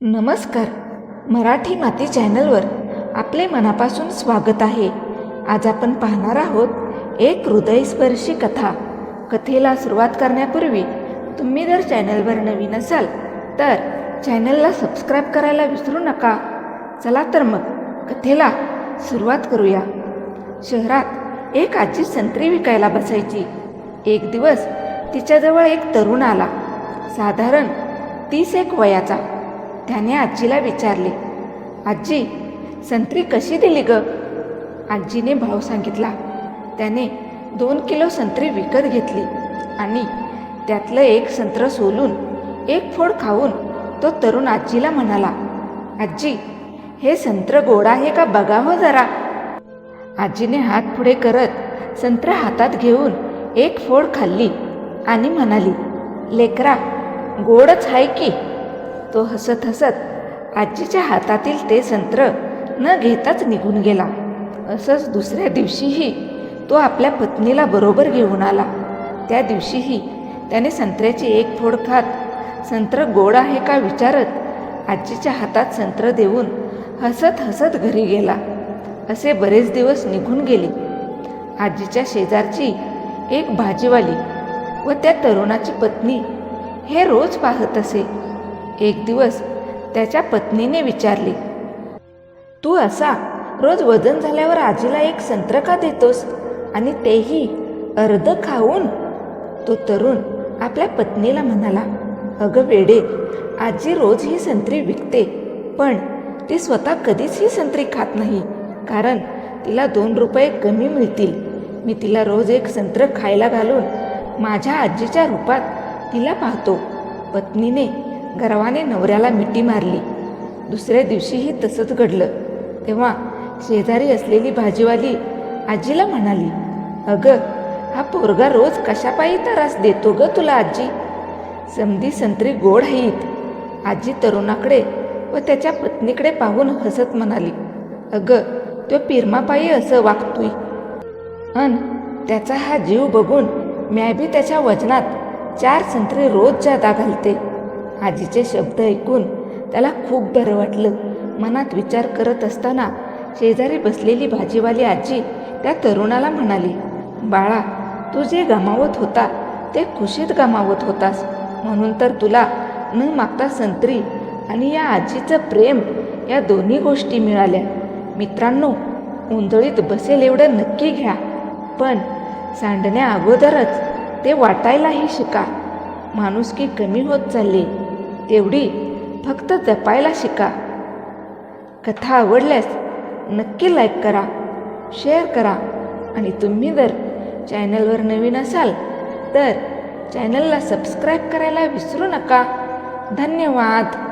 नमस्कार. मराठी माती चॅनलवर आपले मनापासून स्वागत आहे. आज आपण पाहणार आहोत एक हृदयस्पर्शी कथा. कथेला सुरुवात करण्यापूर्वी तुम्ही जर चॅनलवर नवीन असाल तर चॅनलला सबस्क्राईब करायला विसरू नका. चला तर मग कथेला सुरुवात करूया. शहरात एक आजी संत्री विकायला बसायची. एक दिवस तिच्याजवळ एक तरुण आला. साधारण तीस एक वयाचा. त्याने आजीला विचारले आजी संत्री कशी दिली ग? आजीने भाव सांगितला त्याने दोन किलो संत्री विकत घेतली आणि त्यातलं एक संत्र सोलून एक फोड खाऊन तो तरुण आजीला म्हणाला आजी हे संत्र गोड आहे का बघा हो जरा? आजीने हात पुढे करत संत्र हातात घेऊन एक फोड खाल्ली आणि म्हणाली लेकरा गोडच आहे की. तो हसत हसत आजीच्या हातातील ते संत्र न घेताच निघून गेला. असंच दुसऱ्या दिवशीही तो आपल्या पत्नीला बरोबर घेऊन आला. त्या दिवशीही त्याने संत्र्याची एक फोड खात संत्र गोड आहे का विचारत आजीच्या हातात संत्र देऊन हसत हसत घरी गेला. असे बरेच दिवस निघून गेले. आजीच्या शेजारची एक भाजीवाली व त्या तरुणाची पत्नी हे रोज पाहत असे. एक दिवस त्याच्या पत्नीने विचारले तू असा रोज वजन झाल्यावर आजीला एक संत्र का देतोस आणि तेही अर्ध खाऊन? तो तरुण आपल्या पत्नीला म्हणाला अगं वेडे आजी रोज ही संत्री विकते पण ती स्वतः कधीच ही संत्री खात नाही कारण तिला दोन रुपये कमी मिळतील. मी तिला रोज एक संत्र खायला घालून माझ्या आजीच्या रूपात तिला पाहतो. पत्नीने गर्वाने नवऱ्याला मिठी मारली. दुसऱ्या दिवशीही तसंच घडलं. तेव्हा शेजारी असलेली भाजीवाली आजीला म्हणाली अगं हा पोरगा रोज कशापायी त्रास देतो ग तुला आजी? समधी संत्री गोड आहेत. आजी तरुणाकडे व त्याच्या पत्नीकडे पाहून हसत म्हणाली अगं तो पिरमापायी असं वागतोय. अन त्याचा हा जीव बघून मॅबी त्याच्या वजनात चार संत्री रोज जादा घालते. आजीचे शब्द ऐकून त्याला खूप बरं वाटलं. मनात विचार करत असताना शेजारी बसलेली भाजीवाली आजी त्या तरुणाला म्हणाली बाळा तू जे गमावत होता ते खुशीत गमावत होतास. म्हणून तर तुला न मागता संत्री आणि या आजीचं प्रेम या दोन्ही गोष्टी मिळाल्या. मित्रांनो उंजळीत बसेल एवढं नक्की घ्या पण सांडण्या अगोदरच ते वाटायलाही शिका. माणुसकी कमी होत चालली. तेवढी फक्त जपायला शिका. कथा आवडल्यास नक्की लाईक करा शेअर करा आणि तुम्ही जर चॅनलवर नवीन असाल तर चॅनलला सबस्क्राईब करायला विसरू नका. धन्यवाद.